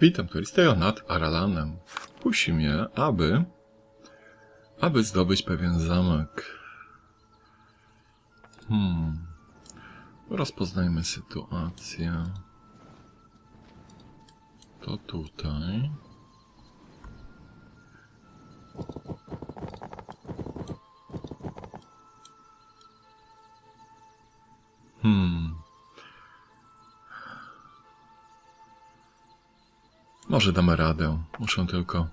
Witam Turisteo nad Aralanem. Kusi mnie, aby... aby zdobyć pewien zamek. Hmm... Rozpoznajmy sytuację. To tutaj. Może damy radę. Muszę tylko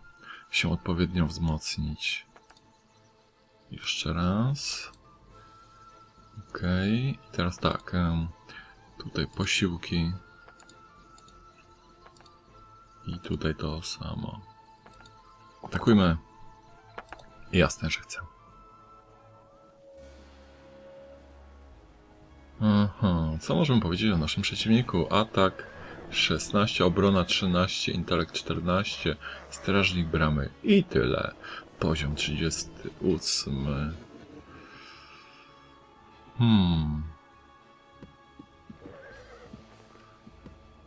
się odpowiednio wzmocnić. Jeszcze raz. Okej. I teraz tak. Tutaj posiłki. I tutaj to samo. Atakujmy. Jasne, że chcę. Aha, co możemy powiedzieć o naszym przeciwniku? Atak 16, obrona 13, intelekt 14, strażnik bramy i tyle. Poziom 38. Hmm.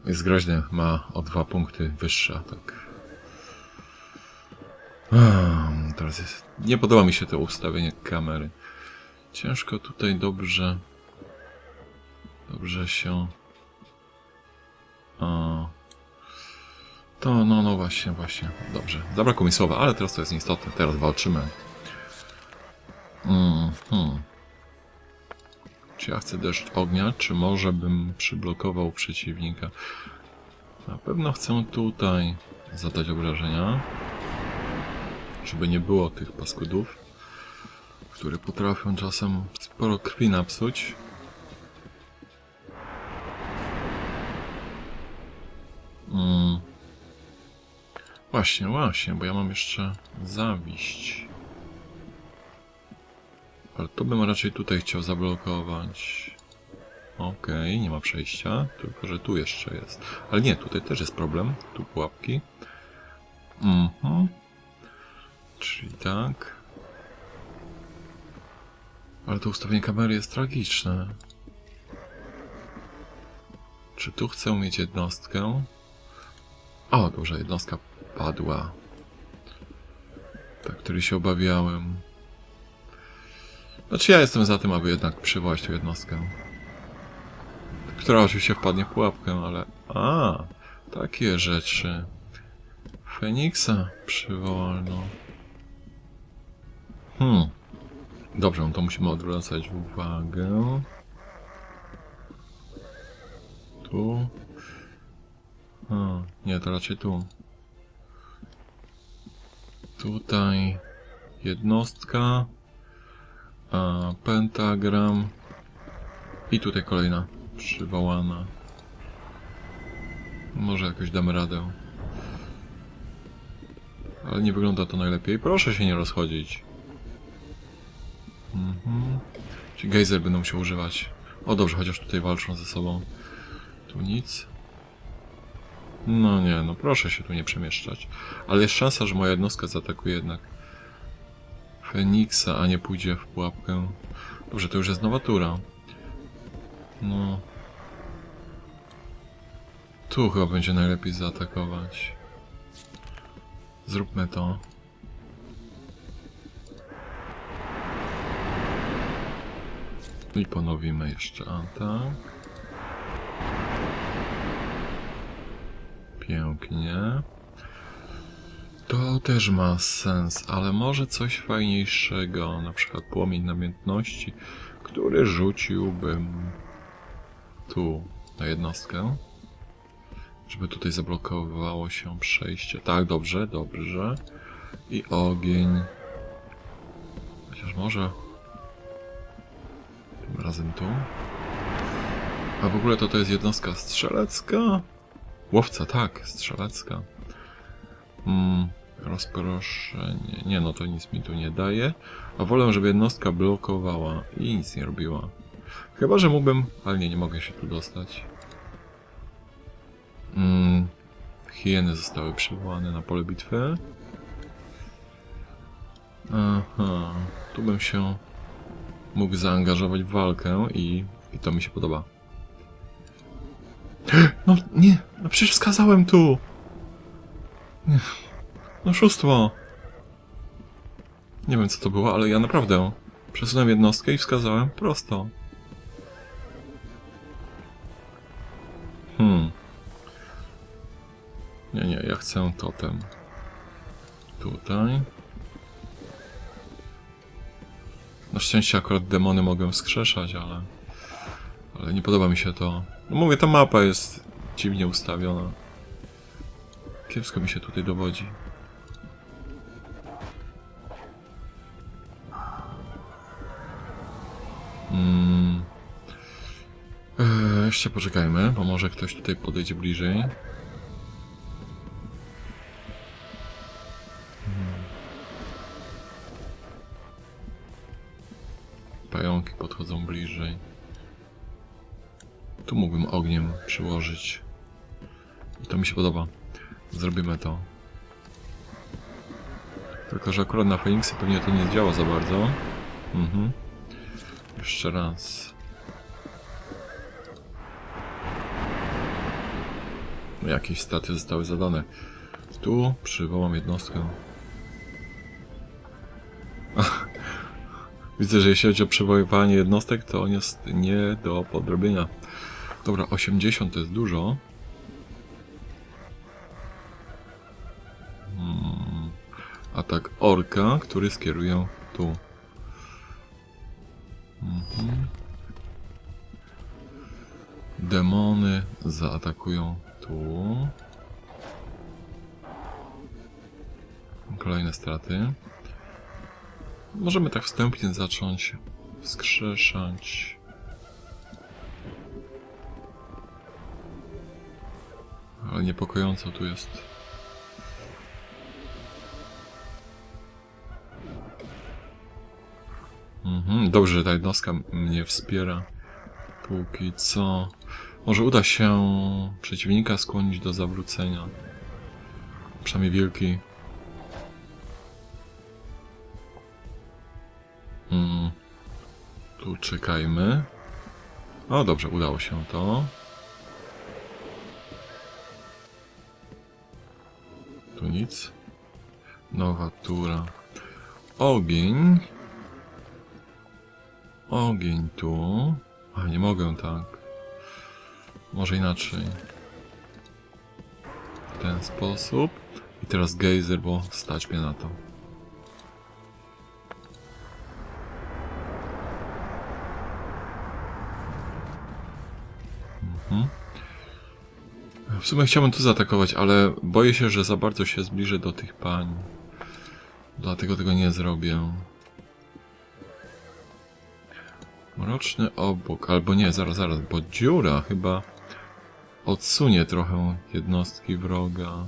Jest groźny, ma o dwa punkty wyższy atak. Hmm, teraz jest... Nie podoba mi się to ustawienie kamery. Ciężko tutaj dobrze... Dobrze się... To, no, no właśnie, właśnie. Dobrze. Zabrakło mi słowa, ale teraz to jest nieistotne. Teraz walczymy. Mhm. Czy ja chcę deszcz ognia, czy może bym przyblokował przeciwnika? Na pewno chcę tutaj zadać obrażenia. Żeby nie było tych paskudów, które potrafią czasem sporo krwi napsuć. Mm. Właśnie, właśnie, bo ja mam jeszcze zawiść. Ale to bym raczej tutaj chciał zablokować. Okej, nie ma przejścia, tylko że tu jeszcze jest. Ale nie, tutaj też jest problem. Tu pułapki. Mhm. Czyli tak. Ale to ustawienie kamery jest tragiczne. Czy tu chcę mieć jednostkę? O, dobrze, jednostka padła. Tak, który się obawiałem. Znaczy ja jestem za tym, aby jednak przywołać tę jednostkę. Która oczywiście wpadnie w pułapkę, ale... A, takie rzeczy. Feniksa przywołano. Hmm. Dobrze, no to musimy odwracać uwagę. Tu. A, nie, to raczej tu. Tutaj jednostka. A, pentagram. I tutaj kolejna przywołana. Może jakoś damy radę. Ale nie wygląda to najlepiej. Proszę się nie rozchodzić. Mhm. Czyli gejzer będą się używać. O dobrze, chociaż tutaj walczą ze sobą. Tu nic. No nie, no proszę się tu nie przemieszczać. Ale jest szansa, że moja jednostka zaatakuje jednak Feniksa, a nie pójdzie w pułapkę. Dobrze, to już jest nowa tura. No. Tu chyba będzie najlepiej zaatakować. Zróbmy to. I ponowimy jeszcze atak. Pięknie. To też ma sens, ale może coś fajniejszego, na przykład płomień namiętności, który rzuciłbym tu na jednostkę, żeby tutaj zablokowało się przejście. Tak, dobrze, dobrze. I ogień. Chociaż może tym razem tu. A w ogóle to to jest jednostka strzelecka? Łowca, tak, strzelecka. Mm, rozproszenie. Nie, no to nic mi tu nie daje. A wolę, żeby jednostka blokowała i nic nie robiła. Chyba, że mógłbym... Ale nie, nie mogę się tu dostać. Mm, hieny zostały przywołane na pole bitwy. Aha, tu bym się mógł zaangażować w walkę i, i to mi się podoba. No nie, no przecież wskazałem tu! No szóstwo. Nie wiem co to było, ale ja naprawdę przesunąłem jednostkę i wskazałem prosto. Hmm. Nie, nie, ja chcę totem. Tutaj. Na szczęście akurat demony mogę wskrzeszać, ale... Ale nie podoba mi się to. No mówię, ta mapa jest dziwnie ustawiona. Kiepsko mi się tutaj dowodzi. Mm. Eee, jeszcze poczekajmy, bo może ktoś tutaj podejdzie bliżej. Hmm. Pająki podchodzą bliżej. Tu mógłbym ogniem przyłożyć. To mi się podoba. Zrobimy to. Tylko, że akurat na Phoenixy pewnie to nie działa za bardzo. Mhm. Jeszcze raz. Jakieś staty zostały zadane. Tu przywołam jednostkę. Widzę, że jeśli chodzi o przywoływanie jednostek, to on jest nie do podrobienia. Dobra, 80 to jest dużo. Hmm. Atak orka, który skieruję tu. Mhm. Demony zaatakują tu. Kolejne straty. Możemy tak wstępnie zacząć wskrzeszać. Ale niepokojąco tu jest. Mhm, dobrze, że ta jednostka mnie wspiera. Póki co. Może uda się przeciwnika skłonić do zawrócenia. Przynajmniej wielki. Mm. Tu czekajmy. O, dobrze, udało się to. Tu nic. Nowa tura. Ogień. Ogień tu. A, nie mogę tak. Może inaczej. W ten sposób. I teraz gejzer, bo stać mnie na to. Mhm. W sumie chciałbym tu zaatakować, ale boję się, że za bardzo się zbliżę do tych pań. Dlatego tego nie zrobię. Mroczny obok, albo nie, zaraz, zaraz, bo dziura chyba odsunie trochę jednostki wroga.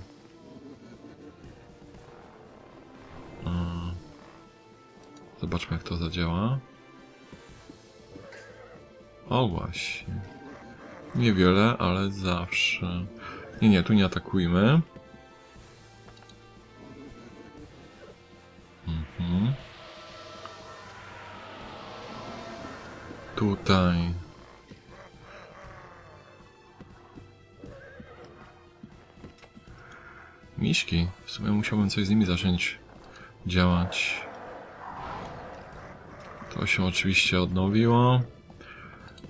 Zobaczmy jak to zadziała. O właśnie. Niewiele, ale zawsze. Nie, nie, tu nie atakujmy. Mhm. Tutaj. Miśki. W sumie musiałbym coś z nimi zacząć działać. To się oczywiście odnowiło.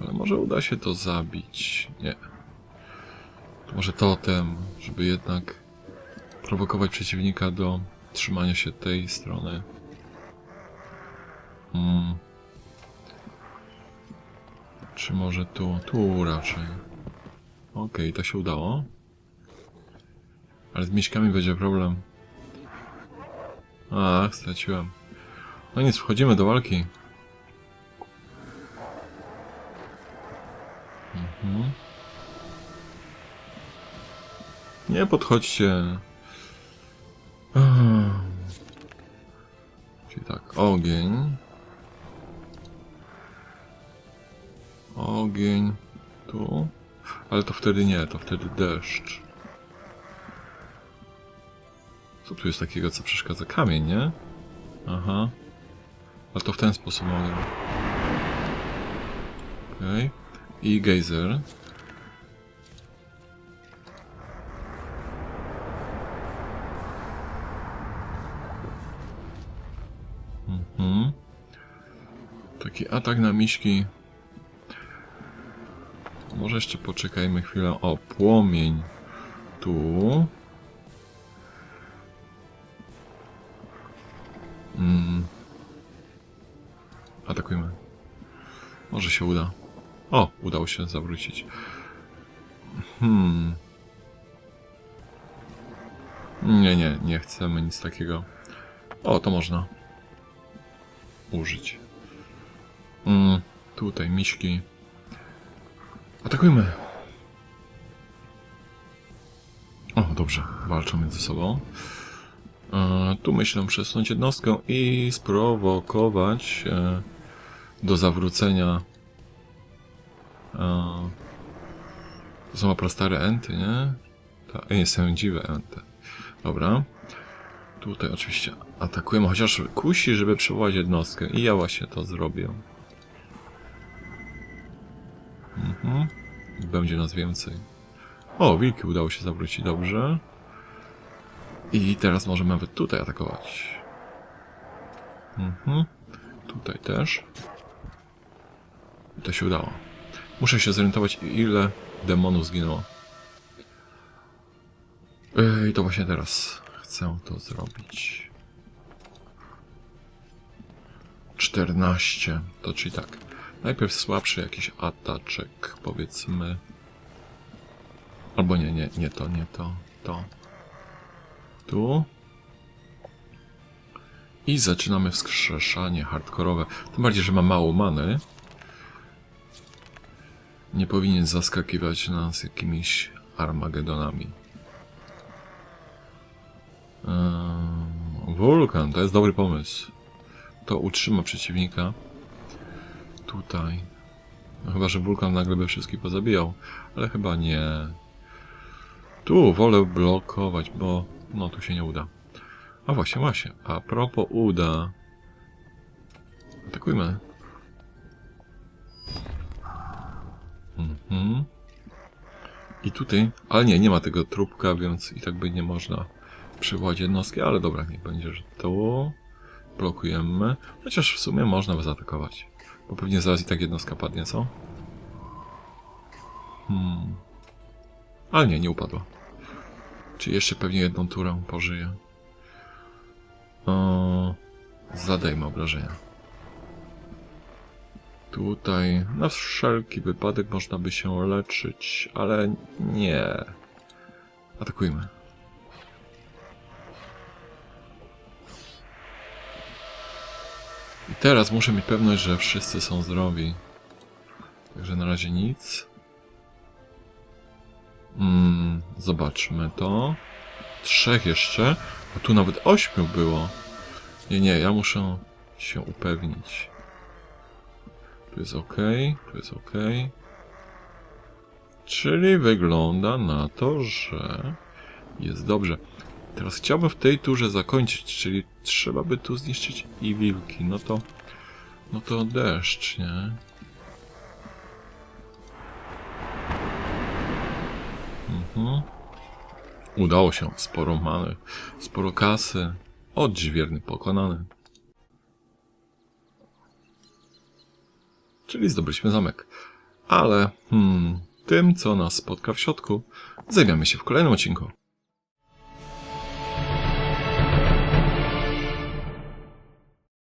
Ale może uda się to zabić. Nie. Może totem, żeby jednak prowokować przeciwnika do trzymania się tej strony. Hmm. Czy może tu? Tu raczej. Okej, to się udało. Ale z miśkami będzie problem. Ach, straciłem. No nic, wchodzimy do walki. Mhm. Nie podchodźcie. Czyli tak, ogień. Ogień. Tu. Ale to wtedy nie, to wtedy deszcz. Co tu jest takiego, co przeszkadza? Kamień, nie? Aha. Ale to w ten sposób mogę. Okej. I gejzer. Tak na miśki. Może jeszcze poczekajmy chwilę. O, płomień. Tu. Mm. Atakujmy. Może się uda. O, udało się zawrócić. Hmm. Nie, nie, nie chcemy nic takiego. O, to można użyć. Mm, tutaj miśki. Atakujmy. O, dobrze, walczą między sobą. E, tu myślę przesunąć jednostkę i sprowokować e, do zawrócenia. E, to są prastare enty, nie? Tak, nie, sędziwe enty. Dobra. Tutaj oczywiście atakujemy, chociaż kusi, żeby przywołać jednostkę. I ja właśnie to zrobię. Mhm. Będzie nas więcej. O, wilki udało się zawrócić dobrze. I teraz możemy nawet tutaj atakować. Mhm. Tutaj też. I to się udało. Muszę się zorientować, ile demonów zginęło. I to właśnie teraz chcę to zrobić. 14. To czyli tak. Najpierw słabszy jakiś ataczek, powiedzmy. Albo nie, nie, nie to, nie to, to. Tu. I zaczynamy wskrzeszanie hardkorowe. Tym bardziej, że ma mało many. Nie powinien zaskakiwać nas jakimiś Armagedonami. Eee, wulkan, to jest dobry pomysł. To utrzyma przeciwnika. Tutaj. No chyba, że wulkan nagle by wszystkich pozabijał. Ale chyba nie. Tu wolę blokować, bo no tu się nie uda. A właśnie, właśnie. A propos uda. Atakujmy. Mhm. I tutaj, ale nie, nie ma tego trupka, więc i tak by nie można przywołać jednostki, ale dobra, niech będzie, że tu blokujemy. Chociaż w sumie można by zaatakować. Bo pewnie zaraz i tak jednostka padnie, co? Hmm. Ale nie, nie upadła. Czy jeszcze pewnie jedną turę pożyje. O, zadajmy obrażenia. Tutaj na wszelki wypadek można by się leczyć, ale nie. Atakujmy. I teraz muszę mieć pewność, że wszyscy są zdrowi. Także na razie nic. Mm, zobaczmy to. Trzech jeszcze. A tu nawet ośmiu było. Nie, nie, ja muszę się upewnić. Tu jest ok, tu jest ok. Czyli wygląda na to, że jest dobrze. Teraz chciałbym w tej turze zakończyć, czyli trzeba by tu zniszczyć i wilki. No to, no to deszcz, nie? Mhm. Udało się. Sporo many, sporo kasy. Odźwierny pokonany. Czyli zdobyliśmy zamek. Ale hmm, tym, co nas spotka w środku, zajmiemy się w kolejnym odcinku.